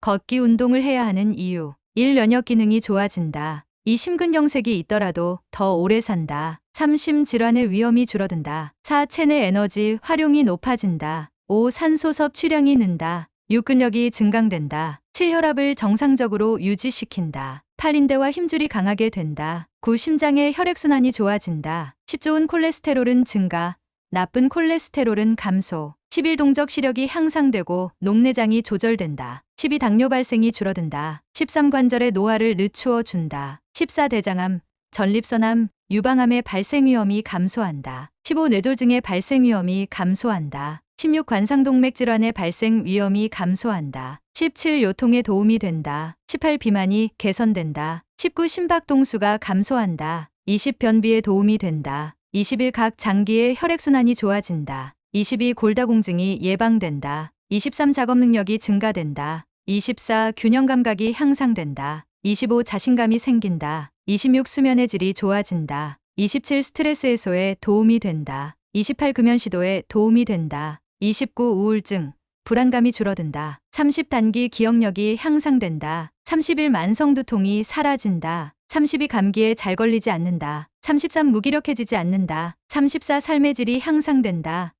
걷기 운동을 해야 하는 이유. 1. 면역 기능이 좋아진다. 이 심근경색이 있더라도 더 오래 산다. 3. 심질환의 위험이 줄어든다. 4. 체내 에너지 활용이 높아진다. 5. 산소 섭취량이 는다. 6. 근력이 증강된다. 7. 혈압을 정상적으로 유지시킨다. 8. 인대와 힘줄이 강하게 된다. 9. 심장의 혈액순환이 좋아진다. 10. 좋은 콜레스테롤은 증가. 나쁜 콜레스테롤은 감소. 11. 동적 시력이 향상되고 녹내장이 조절된다. 12. 당뇨 발생이 줄어든다. 13. 관절의 노화를 늦추어 준다. 14. 대장암, 전립선암, 유방암의 발생 위험이 감소한다. 15. 뇌졸중의 발생 위험이 감소한다. 16. 관상동맥 질환의 발생 위험이 감소한다. 17. 요통에 도움이 된다. 18. 비만이 개선된다. 19. 심박동수가 감소한다. 20. 변비에 도움이 된다. 21. 각 장기의 혈액순환이 좋아진다. 22. 골다공증이 예방된다. 23. 작업 능력이 증가된다. 24. 균형 감각이 향상된다. 25. 자신감이 생긴다. 26. 수면의 질이 좋아진다. 27. 스트레스 해소에 도움이 된다. 28. 금연 시도에 도움이 된다. 29. 우울증, 불안감이 줄어든다. 30. 단기 기억력이 향상된다. 31. 만성 두통이 사라진다. 32. 감기에 잘 걸리지 않는다. 33. 무기력해지지 않는다. 34. 삶의 질이 향상된다.